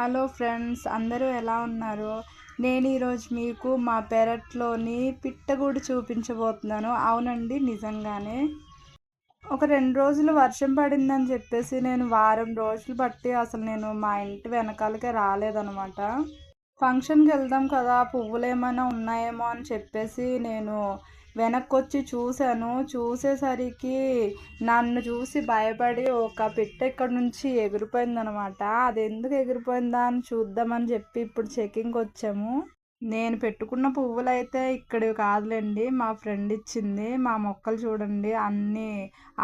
Hello friends అందరూ ఎలా ఉన్నారు? నేను ఈరోజు మీకు మా పెరట్లోని పిట్టగూడు చూపించబోతున్నాను. అవునండి నిజంగానే. ఒక రెండు రోజులు వర్షం పడిందని చెప్పేసి నేను వారం రోజులు బట్టి అసలు నేను మా ఇంటి వెనకాలకే రాలేదనమాట ఫంక్షన్కి వెళ్దాం కదా పువ్వులు ఏమైనా ఉన్నాయేమో అని చెప్పేసి నేను వెనక్కి వచ్చి చూశాను. చూసేసరికి నన్ను చూసి భయపడి ఒక పిట్ట ఇక్కడ నుంచి ఎగిరిపోయిందనమాట. అది ఎందుకు ఎగిరిపోయిందా అని చూద్దామని చెప్పి ఇప్పుడు చెకింగ్కి వచ్చాము. నేను పెట్టుకున్న పువ్వులు అయితే ఇక్కడివి కాదులేండి. మా ఫ్రెండ్ ఇచ్చింది. మా మొక్కలు చూడండి. అన్నీ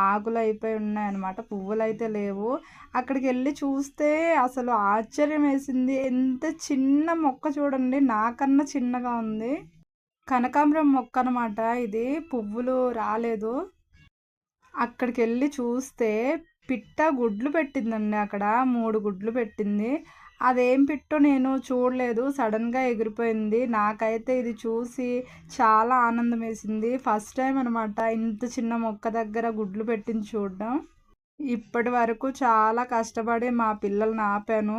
ఆకులు అయిపోయి ఉన్నాయన్నమాట. పువ్వులు అయితే లేవు. అక్కడికి వెళ్ళి చూస్తే అసలు ఆశ్చర్యం వేసింది ఎంత చిన్న మొక్క చూడండి. నాకన్నా చిన్నగా ఉంది. కనకాంబరం మొక్క అనమాట ఇది పువ్వులు రాలేదు. అక్కడికి వెళ్ళి చూస్తే పిట్ట గుడ్లు పెట్టిందండి అక్కడ. మూడు గుడ్లు పెట్టింది. అదేం పిట్టో నేను చూడలేదు. సడన్గా ఎగిరిపోయింది. నాకైతే ఇది చూసి చాలా ఆనందం వేసింది. ఫస్ట్ టైం అనమాట ఇంత చిన్న మొక్క దగ్గర గుడ్లు పెట్టింది చూడడం. ఇప్పటి వరకు చాలా కష్టపడి మా పిల్లల్ని ఆపాను.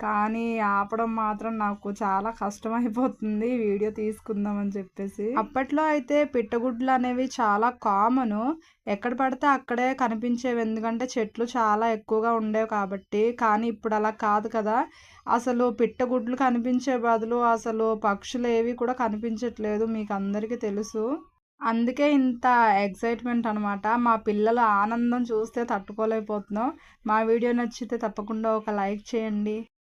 కానీ ఆపడం మాత్రం నాకు చాలా కష్టమైపోతుంది. వీడియో తీసుకుందాం అని చెప్పేసి. అప్పట్లో అయితే పిట్టగుడ్లు అనేవి చాలా కామన్. ఎక్కడ పడితే అక్కడే కనిపించేవి. ఎందుకంటే చెట్లు చాలా ఎక్కువగా ఉండేవి కాబట్టి. కానీ ఇప్పుడు అలా కాదు కదా. అసలు పిట్టగుడ్లు కనిపించే బదులు అసలు పక్షులు ఏవి కూడా కనిపించట్లేదు. మీకు అందరికీ తెలుసు. అందుకే ఇంత ఎక్సైట్మెంట్ అనమాట మా పిల్లల ఆనందం చూస్తే తట్టుకోలేకపోతున్నాం. మా వీడియో నచ్చితే తప్పకుండా ఒక లైక్ చేయండి.